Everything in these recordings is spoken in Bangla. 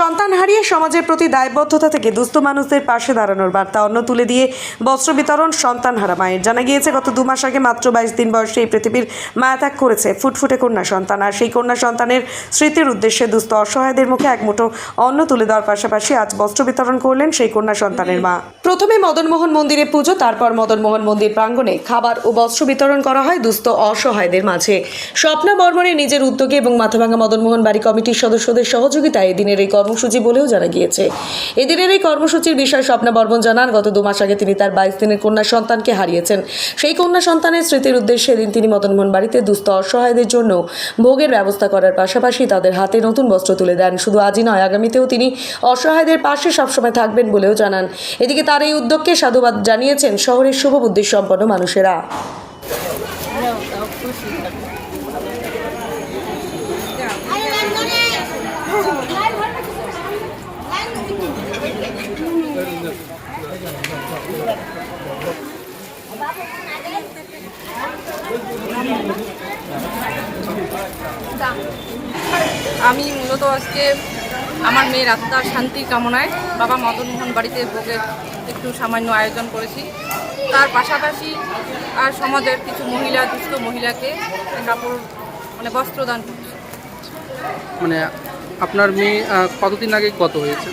সন্তান হারিয়ে সমাজের প্রতি দায়বদ্ধতা থেকে দুস্থ মানুষদের পাশে দাঁড়ানোর বার্তা অন্য তুলে দিয়ে বস্ত্র বিতরণ সন্তান হারা মায়ের। জানা গিয়েছে, গত দু মাস আগে মাত্র বাইশ দিন বয়সে এই পৃথিবীর মায়াত্যাগ করেছে ফুটফুটে কন্যা সন্তান। আর সেই কন্যা সন্তানের স্মৃতির উদ্দেশ্যে দুস্থ অসহায়দের মুখে এক মুঠো অন্ন তুলে দেওয়ার পাশাপাশি আজ বস্ত্র বিতরণ করলেন সেই কন্যা সন্তানের মা। প্রথমে মদনমোহন মন্দিরে পুজো, তারপর মদনমোহন মন্দির প্রাঙ্গণে খাবার ও বস্ত্র বিতরণ করা হয় দুস্থ অসহায়দের মাঝে। স্বপ্না বর্মনের নিজের উদ্যোগে এবং মাথাভাঙ্গা মদনমোহন বাড়ি কমিটির সদস্যদের সহযোগিতায় এদিনের এই কর্মসূচি বলেও জানা গিয়েছে। এদিনের এই কর্মসূচির বিষয়ে স্বপ্না বর্মন জানান, গত দু মাস আগে তিনি তার বাইশ দিনের কন্যা সন্তানকে হারিয়েছেন। সেই কন্যা সন্তানের স্মৃতির উদ্দেশ্যে এদিন তিনি মদনমোহন বাড়িতে দুস্থ অসহায়দের জন্য ভোগের ব্যবস্থা করার পাশাপাশি তাদের হাতে নতুন বস্ত্র তুলে দেন। শুধু আজই নয়, আগামীতেও তিনি অসহায়দের পাশে সবসময় থাকবেন বলেও জানান। এদিকে তার এই উদ্যোগকে সাধুবাদ জানিয়েছেন শহরের শুভ শুভবুদ্ধি সম্পন্ন মানুষেরা। আমি মূলত আজকে আমার মেয়ের আত্মার শান্তির কামনায় বাবা মদনমোহন বাড়িতে ভোগের একটু সামান্য আয়োজন করেছি। তার পাশাপাশি আর সমাজের কিছু মহিলা দুস্থ মহিলাকে কাপড় মানে বস্ত্রদান করছি। মানে আপনার মেয়ে কতদিন আগে গত হয়েছে?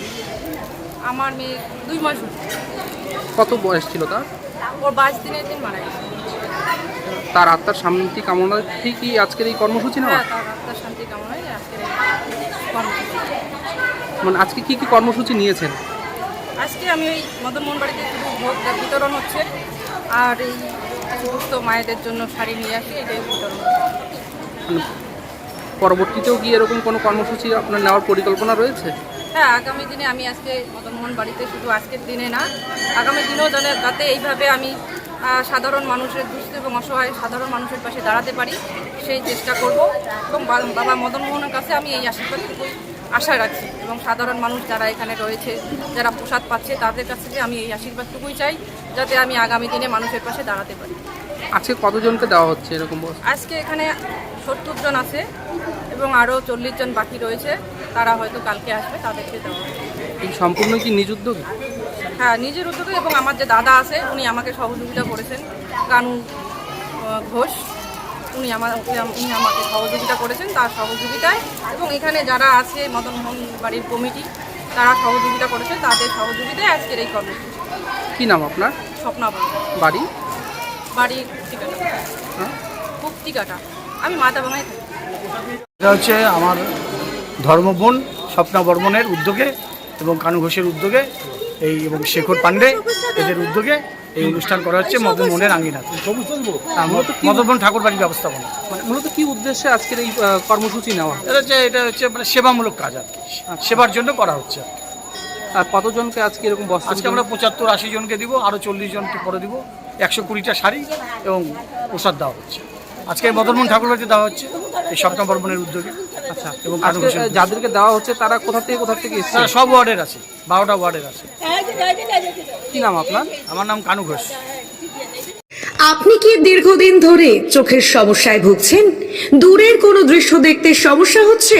আমার মেয়ে দুই মাস। কত বয়স ছিল তার? ওর বাইশ দিনের দিন মারা গেছে। তার আত্মার শান্তি কামনা ঠিকই আজকের এই কর্মসূচি হ্যাঁ আজকের মানে আজকে কি কি কর্মসূচি নিয়েছেন? আজকে আমি ওই মদনমোহন বাড়িতে ভোগ বিতরণ হচ্ছে। আর এই সুস্থ মায়েদের জন্য শাড়ি নিয়ে আসি এটাই বিতরণ মানে পরবর্তীতেও কি এরকম কোনো কর্মসূচি আপনার নেওয়ার পরিকল্পনা রয়েছে? হ্যাঁ আগামী দিনে আমি আজকে মদনমোহন বাড়িতে শুধু আজকের দিনে না আগামী দিনেও যেন যাতে এইভাবে আমি সাধারণ মানুষের এবং অসহায় সাধারণ মানুষের পাশে দাঁড়াতে পারি সেই চেষ্টা করব। এবং বাবা মদনমোহনের কাছে আমি এই আশীর্বাদটুকুই আশা রাখছি। এবং সাধারণ মানুষ যারা এখানে রয়েছে যারা প্রসাদ পাচ্ছে তাদের কাছ থেকে আমি এই আশীর্বাদটুকুই চাই যাতে আমি আগামী দিনে মানুষের পাশে দাঁড়াতে পারি। আজকে কতজনকে দেওয়া হচ্ছে এরকম? আজকে এখানে সত্তর জন আছে এবং আরও চল্লিশ জন বাকি রয়েছে। তারা হয়তো কালকে আসবে তাদেরকে দেওয়া। এই সম্পূর্ণ কি নিজ উদ্যোগে? হ্যাঁ নিজের উদ্যোগে এবং আমার যে দাদা আছে উনি আমাকে সহযোগিতা করেছেন। আহ, ঘোষ। উনি আমার উনি আমাকে সহযোগিতা করেছেন তার সহযোগিতায় এবং এখানে যারা আছে মদনমোহন বাড়ির কমিটি তারা সহযোগিতা করেছেন তাদের সহযোগিতায় আজকের এই কর্মসূচি কি নাম আপনার? স্বপ্না বাড়ি? বাড়ি কুক্তিকাটা হ্যাঁ? কুক্তিকাটা আমি মাতা থাকি। এটা হচ্ছে আমার ধর্মবোন স্বপ্না বর্মনের উদ্যোগে এবং কানু ঘোষের উদ্যোগে এই এবং শেখর পাণ্ডে এদের উদ্যোগে এই অনুষ্ঠান করা হচ্ছে মদন মোহনের আঙ্গিনা মদন ঠাকুর বাড়ির ব্যবস্থাপনা। মানে মূলত কি উদ্দেশ্যে আজকের এই কর্মসূচি নেওয়া এটা হচ্ছে এটা হচ্ছে মানে সেবামূলক কাজ আর কি। সেবার জন্য করা হচ্ছে আর কতজনকে আজকে এরকম বস্ত্র আজকে আমরা পঁচাত্তর আশি জনকে দিব আরও চল্লিশ জনকে পরে দিব। একশো কুড়িটা শাড়ি এবং প্রসাদ দেওয়া হচ্ছে। আজকে মদনমোহন ঠাকুর বাড়িতে দেওয়া হচ্ছে এই স্বপ্না বর্মনের উদ্যোগে। আচ্ছা এবং আজকে। যাদেরকে দেওয়া হচ্ছে তারা কোথা থেকে কোথা থেকে এসেছে? সব ওয়ার্ডের আছে বারোটা ওয়ার্ডের আছে। কি নাম আপনার? আমার নাম কানু ঘোষ। আপনি কি দীর্ঘদিন ধরে চোখের সমস্যায় ভুগছেন? দূরের কোনো দৃশ্য দেখতে সমস্যা হচ্ছে?